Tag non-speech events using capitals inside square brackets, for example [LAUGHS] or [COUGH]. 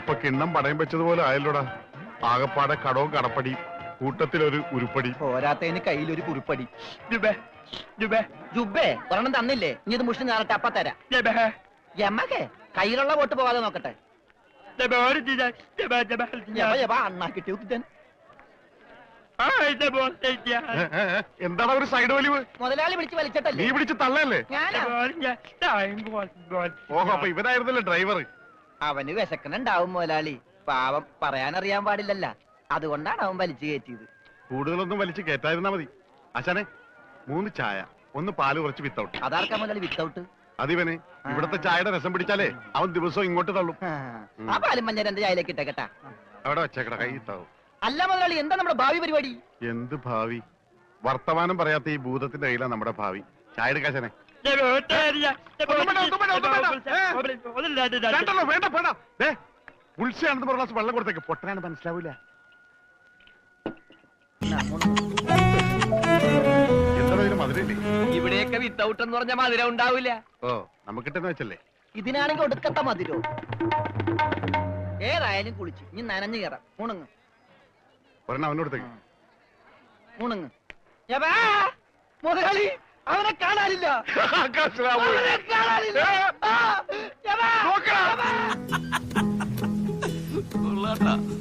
ഇതിപ്പോ കിണ്ണം പടയം വെച്ചതുപോലെ ആയല്ലോടാ. ആകപ്പാടെ കടവും കടപ്പടി കൂട്ടത്തിലൊരു ഉരുപ്പടി. പോരാത്തതിന് കയ്യിലൊരു കുറിപ്പടി ജുബേ ജുബേ. ജുബേ ഒരെണ്ണം തന്നില്ലേ? ഇനി ഇത് മുഷ്ടി ഞാറട്ടെ അപ്പ തരാം. ജബേ. എമ്മക്കെ കയ്യിലുള്ള വോട്ട് പോവാതെ നോക്കട്ടെ. ജബേ ഒരു ജിജ ജബേ ജബേ യവ യവ അണ്ണാ കിട്ടിയ കുത്തൻ ആ ഇത് ബോസ് ഏ, ഏ, ഏ, എന്താണ് ഒരു സൈഡ് വലിവ്? മുതലാളി വിളിച്ച് നീ വലിച്ചിട്ടല്ലേ പിടിച്ച് തള്ളല്ലേ ഞാനാ ഓഹോ അപ്പൊ ഇവനായിരുന്നല്ലേ ഡ്രൈവർ അവന് വിശക്കണുണ്ടാവും മുതലാളി പാവം പറയാനറിയാൻ പാടില്ലല്ല. അതുകൊണ്ടാണ് അവൻ വലിച്ചു കയറ്റിയത്. കൂടുതലൊന്നും വലിച്ചു കയറ്റായിരുന്നാ മതി. അച്ഛനെ മൂന്ന് ചായ ഒന്ന് പാൽ കുറച്ച് വിത്തൗട്ട് അതാർക്കാ മുതലാളി വിത്തൗട്ട് അതിവന് ഇവിടത്തെ ചായയുടെ രസം പിടിച്ചാലേ അവൻ ദിവസവും ഇങ്ങോട്ട് തള്ളും. ആ. പാലും മഞ്ഞ രണ്ട് ചായയിലേക്ക് ഇട്ടേക്കട്ടാ അവിടെ വെച്ചേക്കട കൈ ഇട്ടാവും അല്ല മുതലാളി എന്താ നമ്മുടെ ഭാവി പരിപാടി? എന്ത് ഭാവി? വർത്തമാനം പറയാത്ത ഈ ഭൂതത്തിന്റെ കയ്യിലാണ് നമ്മുടെ ഭാവി. ചായ എടുക്കാശനെ വേണ്ടല്ലോ വേണ്ട വേണ്ട. ദേ ഉത്സയാണെന്ന് പറഞ്ഞ ഗ്ലാസ് വെള്ളം കൊടുത്തേക്ക്. പൊട്ടനാണ് മനസ്സിലാവൂല. എന്താ ഇതിന് മധുരയില്ലേ ഇവിടെയൊക്കെ വിത്തൗട്ട് എന്ന് പറഞ്ഞ മധുരം ഉണ്ടാവില്ല. ഓ നമുക്കിട്ടെന്ന് വെച്ചല്ലേ? ഇതിനാണെങ്കിൽ ഒടുക്കത്ത മധുരോ? ഏതായാലും കുളിച്ച്. ഇനി നനഞ്ഞു കയറാം ഉണങ്ങ്. ഒരെണ്ണം അവനോടത്തേക്ക് ഉണങ്ങ്. യവാ, മുതലാളി അവനെ കാണാനില്ല. [LAUGHS] അവനെ കാണാനില്ല. あった